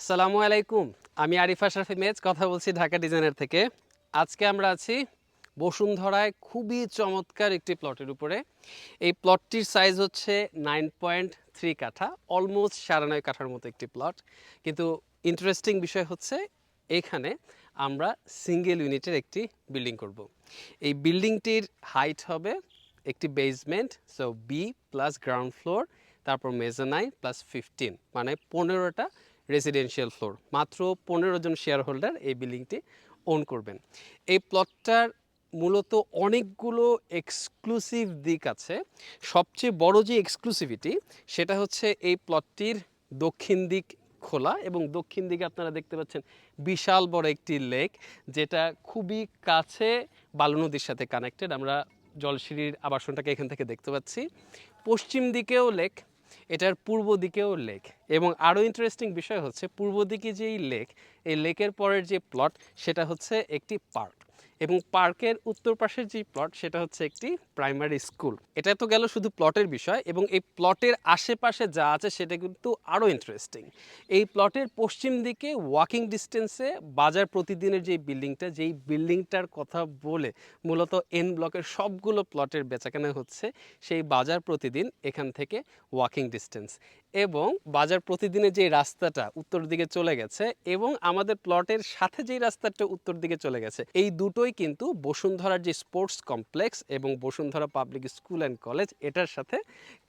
আসসালামু আলাইকুম। আমি আরিফ আশরাফি মেজ কথা বলছি ঢাকা ডিজাইনার থেকে। আজকে আমরা আছি বসুন্ধরায় খুবই চমৎকার একটি প্লটের উপরে। এই প্লটটির সাইজ হচ্ছে নাইন পয়েন্ট থ্রি কাঠা অলমোস্ট সাড়ে নয় কাঠার মতো একটি প্লট কিন্তু ইন্টারেস্টিং বিষয় হচ্ছে, এখানে আমরা সিঙ্গেল ইউনিটের একটি বিল্ডিং করব। এই বিল্ডিংটির হাইট হবে একটি basement so B plus ground floor তারপর মেজানাই প্লাস ফিফটিন মানে পনেরোটা রেসিডেন্সিয়াল ফ্লোর মাত্র পনেরো জন শেয়ার হোল্ডার এই বিল্ডিংটি ওন করবেন। এই প্লটটার মূলত অনেকগুলো এক্সক্লুসিভ দিক আছে। সবচেয়ে বড় যে এক্সক্লুসিভিটি সেটা হচ্ছে এই প্লটটির দক্ষিণ দিক খোলা এবং দক্ষিণ দিকে আপনারা দেখতে পাচ্ছেন বিশাল বড় একটি লেক যেটা খুবই কাছে বালু নদীর সাথে কানেক্টেড আমরা জলসিঁড়ির আবাসনটাকে এখান থেকে দেখতে পাচ্ছি। পশ্চিম দিকেও লেক এটার পূর্ব দিকেও লেক। এবং আরও ইন্টারেস্টিং বিষয় হচ্ছে, পূর্ব দিকে যেই লেক, এই লেকের পরের যে প্লট সেটা হচ্ছে একটি পার্ক এবং পার্কের উত্তর পাশের যে প্লট, সেটা হচ্ছে একটি প্রাইমারি স্কুল। এটা তো গেল শুধু প্লটের বিষয় এবং এই প্লটের আশেপাশে যা আছে, সেটা কিন্তু আরও ইন্টারেস্টিং এই প্লটের পশ্চিম দিকে ওয়াকিং ডিস্টেন্সে বাজার প্রতিদিনের যে বিল্ডিংটা যেই বিল্ডিংটার কথা বলে মূলত এন ব্লকের সবগুলো প্লটের বেচাকেনা হচ্ছে সেই বাজার প্রতিদিন এখান থেকে ওয়াকিং ডিস্টেন্স এবং বাজার প্রতিদিনের যে রাস্তাটা উত্তর দিকে চলে গেছে এবং আমাদের প্লটের সাথে যেই রাস্তাটা উত্তর দিকে চলে গেছে, এই দুটোই কিন্তু বসুন্ধরার যে স্পোর্টস কমপ্লেক্স এবং Bashundhara public school and college, এটার সাথে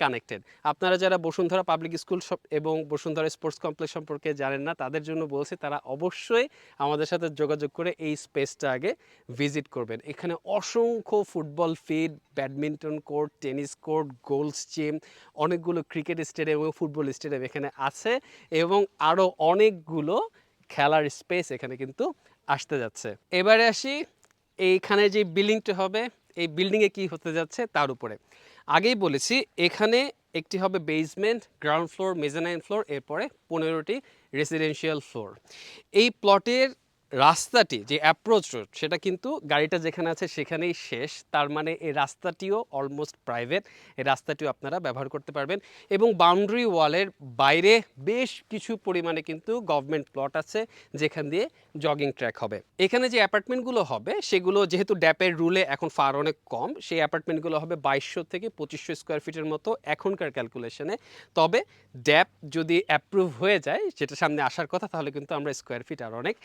কানেক্টেড। আপনারা যারা বসুন্ধরা পাবলিক স্কুল এবং বসুন্ধরা স্পোর্টস কমপ্লেক্স সম্পর্কে জানেন না, তাদের জন্য বলছি তারা অবশ্যই আমাদের সাথে যোগাযোগ করে এই স্পেসটা আগে ভিজিট করবেন। এখানে অসংখ্য football field, badminton court, tennis court, goals gym, অনেকগুলো ক্রিকেট স্টেডিয়াম এবং ফুটবল স্টেডিয়াম এখানে আছে এবং আরও অনেকগুলো খেলার স্পেস এখানে কিন্তু আসতে যাচ্ছে। এবারে আসি, এইখানে যে বিল্ডিংটি হবে, এই বিল্ডিংয়ে কি হতে যাচ্ছে তার উপরে। আগেই বলেছি, এখানে একটি হবে basement ground floor mezzanine floor এরপরে পনেরোটি রেসিডেন্সিয়াল ফ্লোর এই প্লটের রাস্তাটি যে অ্যাপ্রোচ রোড সেটা কিন্তু গাড়িটা যেখানে আছে সেখানেই শেষ। তার মানে এই রাস্তাটিও অলমোস্ট প্রাইভেট এই রাস্তাটিও আপনারা ব্যবহার করতে পারবেন। এবং বাউন্ডারি ওয়ালের বাইরে বেশ কিছু পরিমাণে কিন্তু গভর্নমেন্ট প্লট আছে, যেখান দিয়ে জগিং ট্র্যাক হবে। এখানে যে অ্যাপার্টমেন্টগুলো হবে, সেগুলো যেহেতু ড্যাপের রুলে এখন ফার অনেক কম, সেই অ্যাপার্টমেন্টগুলো হবে বাইশশো থেকে পঁচিশশো স্কোয়ার ফিটের মতো এখনকার ক্যালকুলেশনে তবে ড্যাপ যদি অ্যাপ্রুভ হয়ে যায়, যেটা সামনে আসার কথা, তাহলে কিন্তু আমরা স্কোয়ার ফিট আর অনেক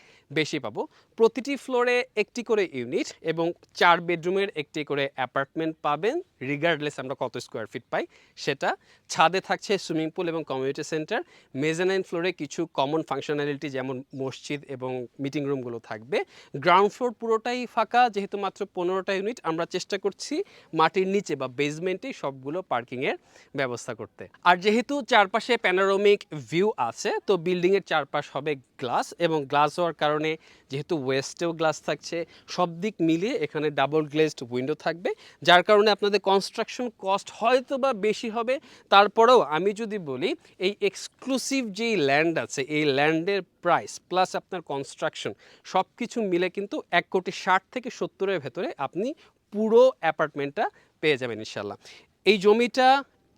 বেশি পাবো। প্রতিটি ফ্লোরে একটি করে ইউনিট এবং চার বেডরুমের একটি করে অ্যাপার্টমেন্ট পাবেন। রিগার্ডলেস আমরা কত স্কোয়ার ফিট পাই সেটা। ছাদে থাকছে সুইমিং পুল এবং কমিউনিটি সেন্টার। মেজানাইন ফ্লোরে কিছু কমন ফাংশনালিটি যেমন মসজিদ এবং মিটিং রুমগুলো থাকবে। গ্রাউন্ড ফ্লোর পুরোটাই ফাঁকা, যেহেতু মাত্র পনেরোটা ইউনিট। আমরা চেষ্টা করছি মাটির নিচে বা বেসমেন্টে সবগুলো পার্কিংয়ের ব্যবস্থা করতে। আর যেহেতু চারপাশে প্যানারোমিক ভিউ আছে, তো বিল্ডিংয়ের চারপাশ হবে গ্লাস এবং গ্লাস হওয়ার কারণে যেহেতু ওয়েস্টেও গ্লাস থাকছে, সব দিক মিলিয়ে এখানে ডাবল গ্লেজড উইন্ডো থাকবে, যার কারণে আপনাদের কনস্ট্রাকশন কস্ট হয়তো বা বেশি হবে। তারপরেও আমি যদি বলি, এই এক্সক্লুসিভ যেই ল্যান্ড আছে, এই ল্যান্ডের প্রাইস প্লাস আপনার কনস্ট্রাকশন সব কিছু মিলে কিন্তু এক কোটি ষাট থেকে সত্তরের ভেতরে আপনি পুরো অ্যাপার্টমেন্টটা পেয়ে যাবেন ইনশাল্লাহ। এই জমিটা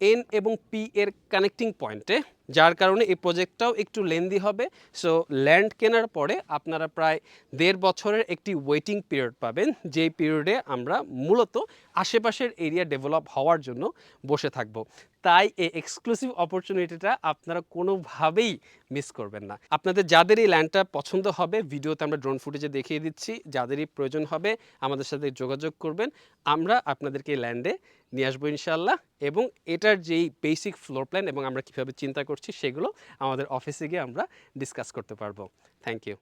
এন এবং পি এর কানেক্টিং পয়েন্টে যার কারণে এই প্রজেক্টটাও একটু লেন্দি হবে। সো ল্যান্ড কেনার পরে আপনারা প্রায় দেড় বছরের একটি ওয়েটিং পিরিয়ড পাবেন, যেই পিরিয়ডে আমরা মূলত আশেপাশের এরিয়া ডেভেলপ হওয়ার জন্য বসে থাকব। তাই এই এক্সক্লুসিভ অপরচুনিটিটা আপনারা কোনোভাবেই মিস করবেন না। আপনাদের যাদের এই ল্যান্ডটা পছন্দ হবে, ভিডিওতে আমরা ড্রোন ফুটেজে দেখিয়ে দিচ্ছি, যাদেরই প্রয়োজন হবে, আমাদের সাথে যোগাযোগ করবেন। আমরা আপনাদেরকে এই ল্যান্ডে নিয়ে আসব ইনশাল্লাহ এবং এটার যেই বেসিক ফ্লোর প্ল্যান এবং আমরা কীভাবে চিন্তা করছি, সেগুলো আমাদের অফিসে গিয়ে আমরা ডিসকাস করতে পারব। Thank you